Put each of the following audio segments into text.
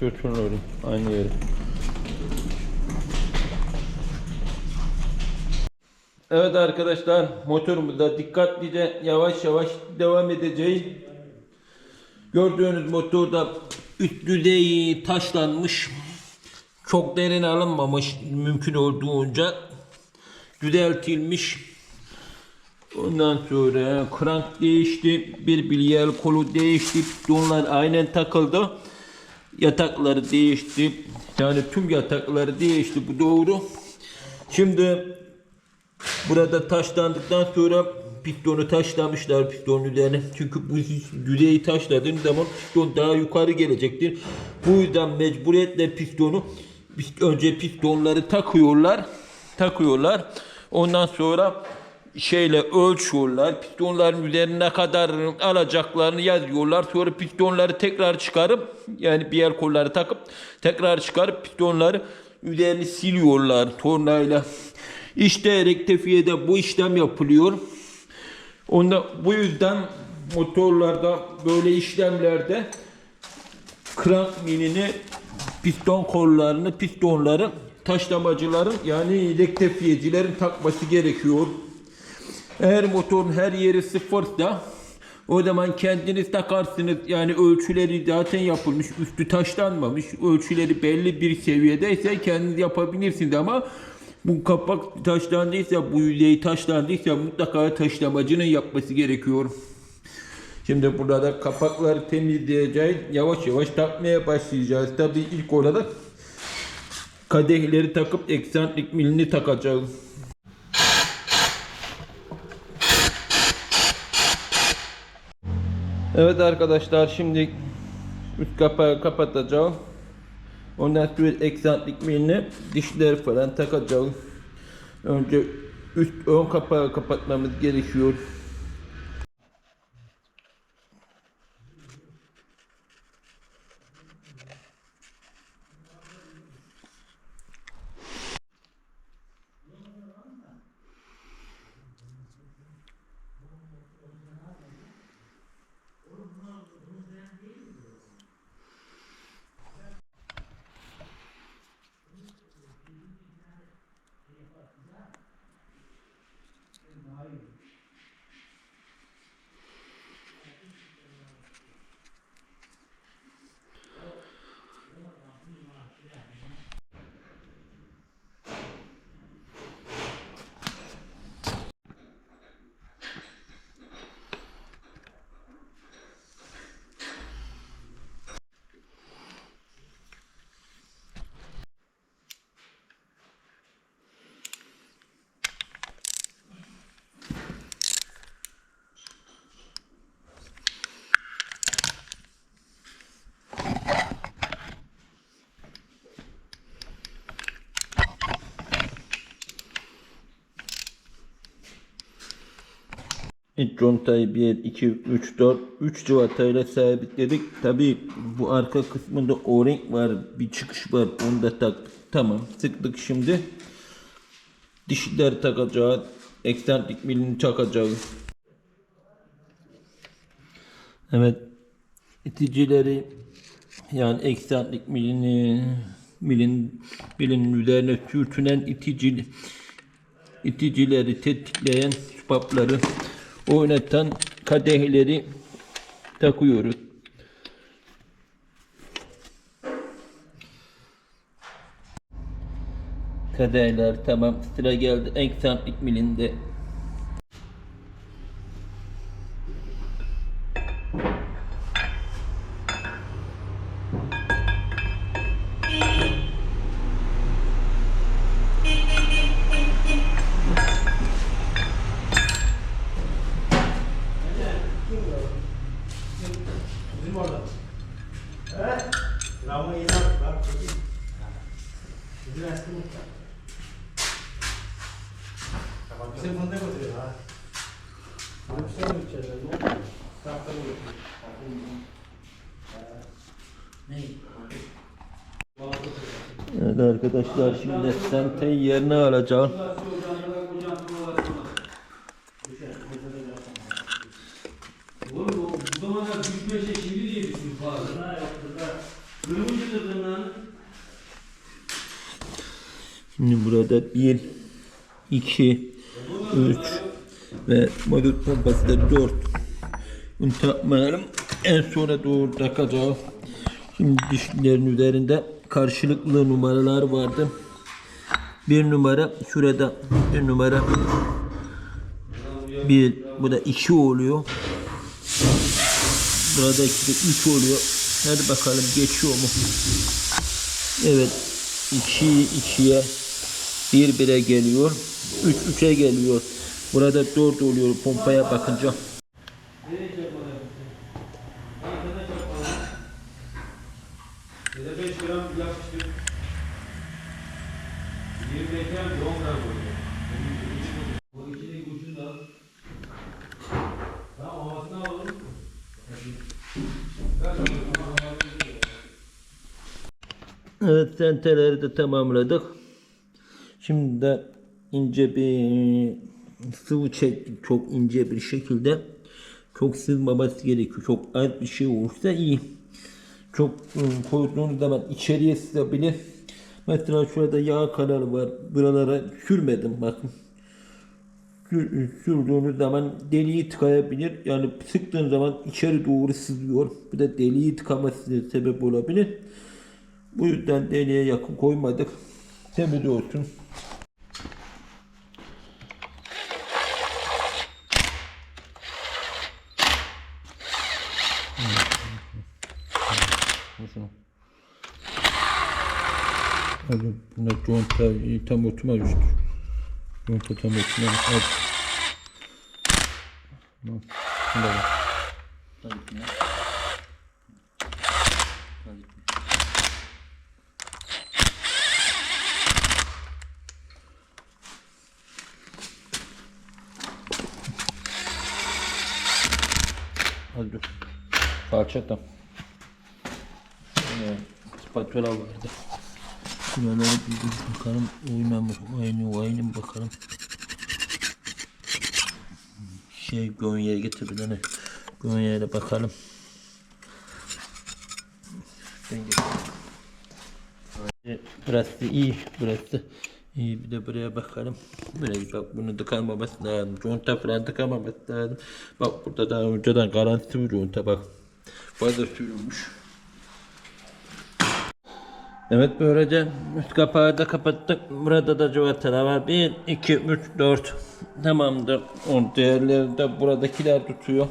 Götürün oraya. Aynı yere. Evet arkadaşlar motorumuzda dikkatlice yavaş yavaş devam edeceğiz. Gördüğünüz motorda üst düzeyi taşlanmış. Çok derin alınmamış mümkün olduğunca düzeltilmiş. Ondan sonra krank değişti. Bir bilyel kolu değişti. Pistonlar aynen takıldı. Yatakları değişti. Yani tüm yatakları değişti. Bu doğru. Şimdi burada taşlandıktan sonra pistonu taşlamışlar pistonun üzerine. Çünkü bu yüzeyi taşladığın zaman piston daha yukarı gelecektir. Bu yüzden mecburiyetle pistonu pist- önce pistonları takıyorlar. Takıyorlar. Ondan sonra şeyle ölçüyorlar. Pistonların üzerine ne kadar alacaklarını yazıyorlar. Sonra pistonları tekrar çıkarıp yani bir el kolları takıp tekrar çıkarıp pistonları üzerini siliyorlar tornayla. İşte rektifiyede bu işlem yapılıyor. Onda bu yüzden motorlarda böyle işlemlerde krank milini piston kollarını pistonları taşlamacıların yani rektifiyecilerin takması gerekiyor. Eğer motorun her yeri sıfırsa o zaman kendiniz takarsınız. Yani ölçüleri zaten yapılmış, üstü taşlanmamış. Ölçüleri belli bir seviyedeyse kendiniz yapabilirsiniz ama bu kapak taşlandıysa, bu yüzey taşlandıysa mutlaka taşlamacının yapması gerekiyor. Şimdi burada da kapakları temizleyeceğiz. Yavaş yavaş takmaya başlayacağız. Tabii ilk olarak kadehleri takıp eksantrik milini takacağız. Evet arkadaşlar şimdi üst kapağı kapatacağım. Ondan sonra eksantrik milini dişleri falan takacağız. Önce üst ön kapağı kapatmamız gerekiyor. tonight İlk contayı 1, 2, 3, 4, 3 civatayla sabitledik. Tabi bu arka kısmında o-ring var, bir çıkış var. Onu da taktık. Tamam, sıktık şimdi. Dişler takacağız. Eksantrik milini takacağız. Evet. iticileri yani eksantrik milini milin milin üzerine sürtünen itici iticileri tetikleyen süpapları oynatan kadehleri takıyoruz. Kadehler tamam sıra geldi eksantrik milinde. He? Ramı yeni aldık bak. bakayım. Bizim eski muhtar. Bizim fındık oturuyor ha. Şey mi içeceğiz? Ne oldu? Sahte mi götürüyor? Ne? Evet arkadaşlar şimdi senteyi yerine alacağım. Oğlum bu, bu zamana düşmese şimdi diye düşün fazla. Kırmızı da Şimdi burada 1, 2, 3 ve mazot pompası da 4. Bunu takmayalım. En sona doğru takacağım. Şimdi dişlerin üzerinde karşılıklı numaralar vardı. Bir numara şurada bir numara bir bu da iki oluyor. Burada iki de üç oluyor. Hadi bakalım geçiyor mu? Evet. 2 2'ye 1 1'e geliyor. 3 3'e geliyor. Burada 4 oluyor pompaya bakınca. Bize 5 gram yapıştır. 25 gram 10 gram koyacağım. Bu ikili ucunu da al. Tamam havasını alalım. Evet tenteleri de tamamladık. Şimdi de ince bir sıvı çektik çok ince bir şekilde. Çok sızmaması gerekiyor. Çok az bir şey olursa iyi. Çok ıı, koyduğunuz zaman içeriye sızabilir. Mesela şurada yağ kanalı var. Buralara sürmedim bakın. Sür- Sürdüğünüz zaman deliği tıkayabilir. Yani sıktığın zaman içeri doğru sızıyor. Bu da deliği tıkamasına sebep olabilir. Bu yüzden deliğe yakın koymadık. Temiz olsun. Hadi bunda conta tam oturmamıştır. Conta tam oturmamış. Hadi. Tamam. Bunda bak. Hadi dur. Parça tam. Ee, spatula vardı. Şuraları bir bakalım. Oynamış. Oynuyor. Oynuyor bakalım. Şey Gonya'ya getirdiler. Gonya'ya bakalım. Ben getirdim. Ee, Burası iyi. Burası iyi. Bir de buraya bakalım. Buraya bak bunu tıkamaması lazım. Conta falan tıkamaması lazım. Bak burada daha önceden garanti bir conta bak. Fazla sürülmüş. Evet böylece üst kapağı da kapattık. Burada da cıvatalar var. 1, 2, 3, 4. Tamamdır. O değerleri de buradakiler tutuyor.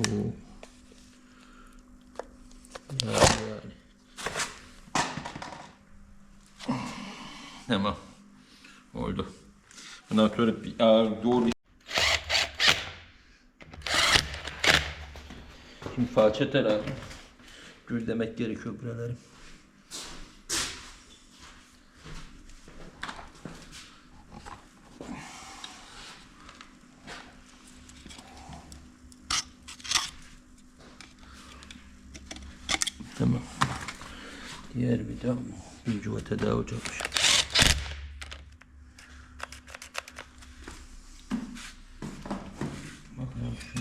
Oo. Yani, yani. Tamam. Oldu. Bundan sonra bir ağır doğru bir Şimdi. Gül demek gerekiyor buraları. Tamam. Diğer daha olacakmış. Bakalım şu.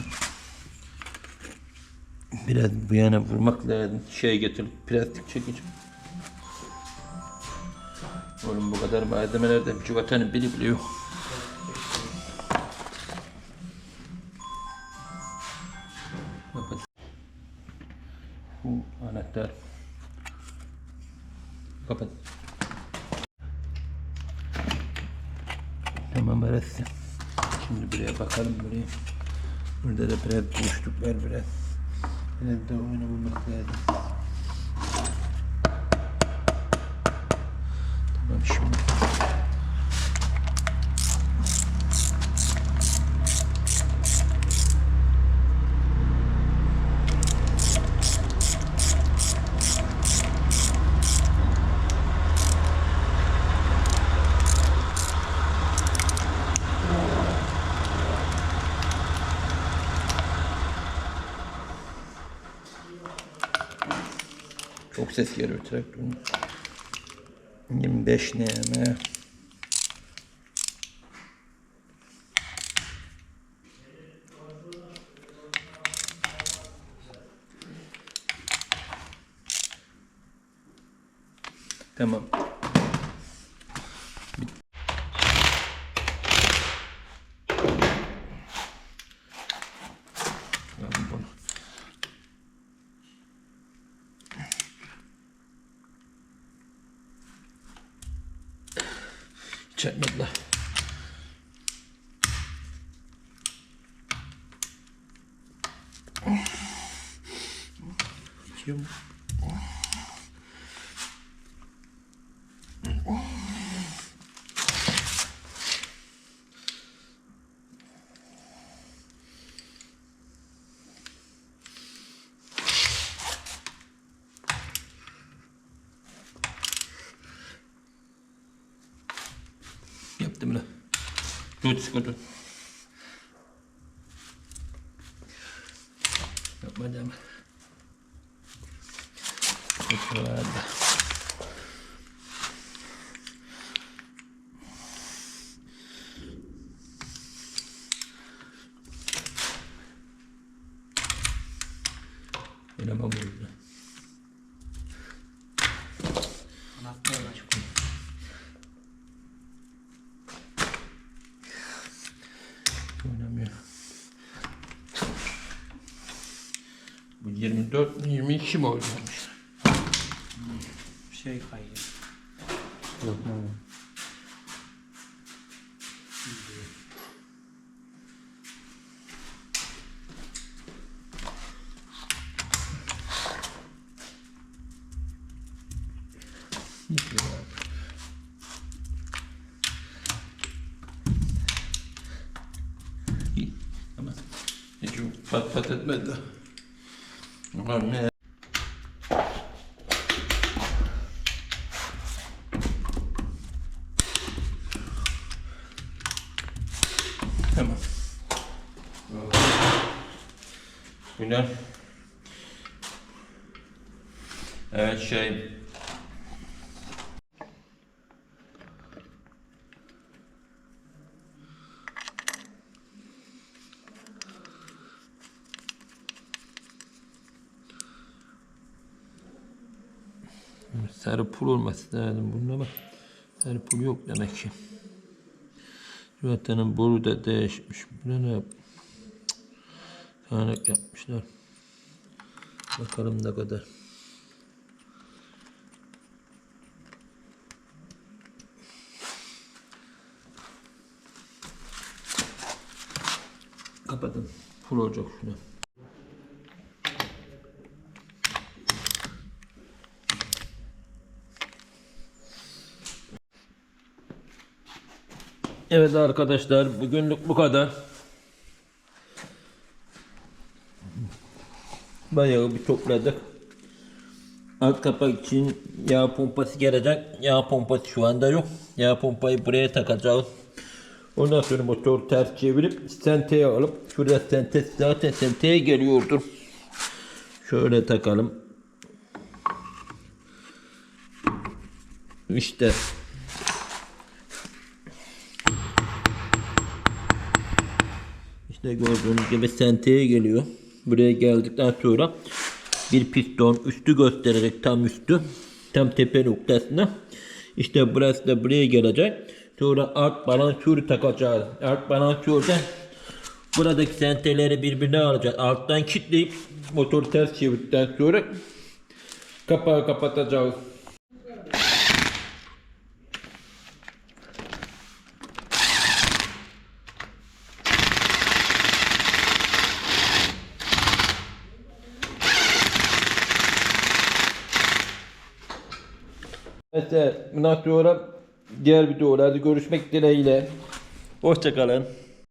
Biraz bu yana vurmak lazım. Şey getir, plastik çekici. Oğlum bu kadar malzemelerde bir cuvatanın biri bile. Burada da biraz boşluk var biraz. Biraz daha oynamak lazım. Tamam şimdi. Çok ses geliyor traktörün. 25 nm. chuyện được rồi Thank you. Bitti mi? Gut, gut, gut. Yapmayacağım. Şuralarda. mal gut, ne? 24 mi 22 mi oynamış? Bir şey kayıyor. Yok mu? İyi, Tamam. Hiç pat pat etmedi. Ama Tamam. Güzel. Evet şey. Sarı pul olması lazım bunda ama sarı pul yok demek ki. Zaten boru da değişmiş. Bu ne yap? Tanek yapmışlar. Bakalım ne kadar. Kapatın. Full olacak şuna. Evet arkadaşlar bugünlük bu kadar. Bayağı bir topladık. Alt kapak için yağ pompası gelecek. Yağ pompası şu anda yok. Yağ pompayı buraya takacağız. Ondan sonra motor ters çevirip senteye alıp şuraya sente zaten senteye geliyordur. Şöyle takalım. İşte İşte gördüğünüz gibi senteye geliyor. Buraya geldikten sonra bir piston üstü göstererek tam üstü tam tepe noktasına işte burası da buraya gelecek. Sonra alt balansörü takacağız. Alt balansörde buradaki senteleri birbirine alacağız. Alttan kilitleyip motor ters çevirdikten sonra kapağı kapatacağız. Sonra diğer videolarda görüşmek dileğiyle. Hoşçakalın.